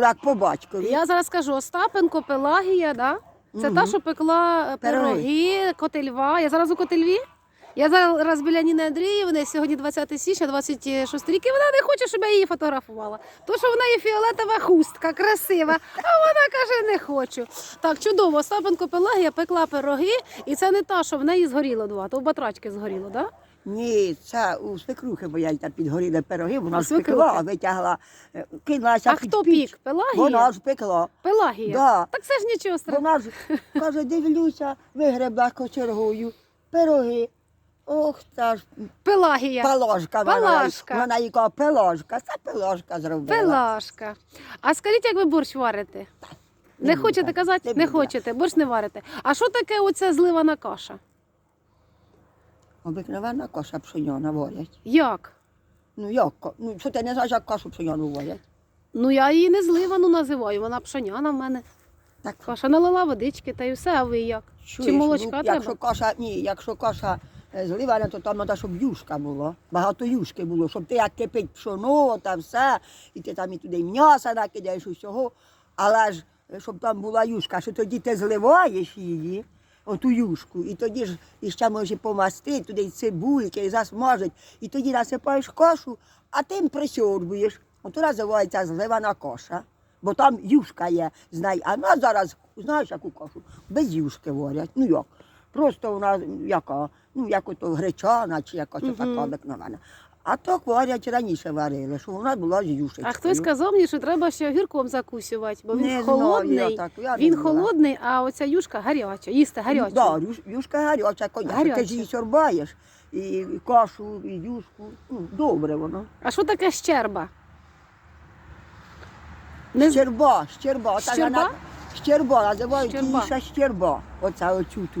як по батькові. Я зараз скажу Остапенко, Пелагія, да? Це та, що пекла е, Пироги. пироги, котельва. Я зараз у котельві. Я зараз біля Ніни Андріївни, сьогодні 20 січня, 26 рік, і вона не хоче, щоб я її фотографувала. То, що в неї фіолетова хустка, красива, а вона каже, не хочу. Так, чудово, Остапенко Пелагія пекла пироги, і це не та, що в неї згоріло два, то в батрачки згоріло, так? Да? Ні, це у свекрухи, бо я там підгоріли пироги, вона спекла, витягла, е, кинулася А під хто піч. пік? Пелагія? Вона спекла. Пелагія. Да. Так це ж нічого страшного. Вона ж каже, дивлюся, вигребла кочергою, пироги. Ох, та ж Пелагія. вона- Палашка. Вона їй каже, пеложка, це пеложка зробила. Пелашка. А скажіть, як ви борщ варите? Не, Не хочете казати? не Не, хочете, борщ не варите. А що таке оця зливана каша? Обикновена коша пшеняна варять. Як? Ну як? Ну, що ти не знаєш, як кашу пшеняну варять? Ну я її не зливану називаю, вона пшоняна в мене. Так, Каша налила водички та й все, а ви як? чуєш, молочка ну, треба? Якщо каша, ні, якщо каша зливана, то там треба, щоб юшка була. Багато юшки було, щоб ти як кипить пшоно та все, і ти там і туди м'яса накидаєш усього. Але ж, щоб там була юшка, що тоді ти зливаєш її, оту юшку, і тоді ж іще може помастити, туди цибульки, і засмажить, і тоді насипаєш кашу, а тим присьорбуєш. Ото називається зливана коша. Бо там юшка є, знай. А нас зараз, знаєш, яку кашу? Без юшки варять. Ну як? Просто вона яка, ну як ото гречана чи якась Мгм. така обикновена. А так варять раніше варили, щоб вона була з юшечкою. А хтось сказав мені, що треба ще огірком закусювати, бо він Не знаю, холодний. я так, я він була. холодний, а оця юшка гаряча. Їсти гарячу. Да, юшка гаряча, конечно. Ти ж її сорбаєш, і, кашу, і юшку. Ну, добре воно. А що таке щерба? Не... Щерба, щерба. Щерба? вона- Щерба, називають її ще щерба. Оця оцю ту.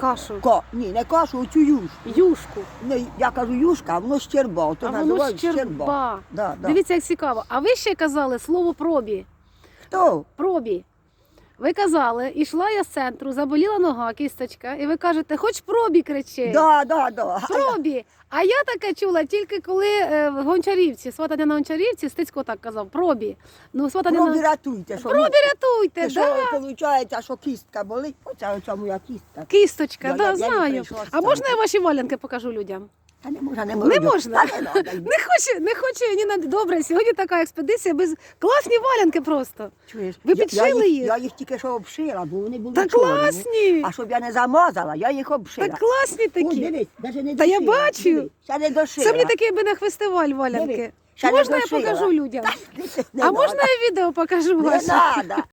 Кашу. Ко, ні, не кашу, оцю юшку. Юшку. Не, я кажу юшка, а воно щерба, то а воно називають щерба. Да, да. Дивіться, як цікаво. А ви ще казали слово пробі. Хто? Пробі. Ви казали, ішла я з центру, заболіла нога, кісточка, і ви кажете, хоч пробі кричи. Да, да, да. Пробі. А я таке чула тільки коли е, в Гончарівці, сватання на Гончарівці, Стецько так казав, пробі. Ну, сватання Пробі на... рятуйте. Що, Пробі рятуйте, що, да. виходить, що кістка болить? Оця оця моя кістка. Кісточка, да, я- я не знаю. прийшла з А можна центру. я ваші валянки покажу людям? Та не можна, не Не можна. можна. Та не надо. Не хоче, не хоче Ніна. Добре, сьогодні така експедиція без класні валянки просто. Чуєш? Ви Я- підшили я їх? Я їх тільки що обшила, бо вони були Та чорні. класні! А щоб я не замазала, я їх обшила. Та класні О, такі. дивись, навіть не Та я дошила. бачу. Дивись, Ще не дошила. Це мені такий би на фестиваль валянки. Диви, ще не Можна я дошила. покажу людям? Не а можна я відео покажу Не треба.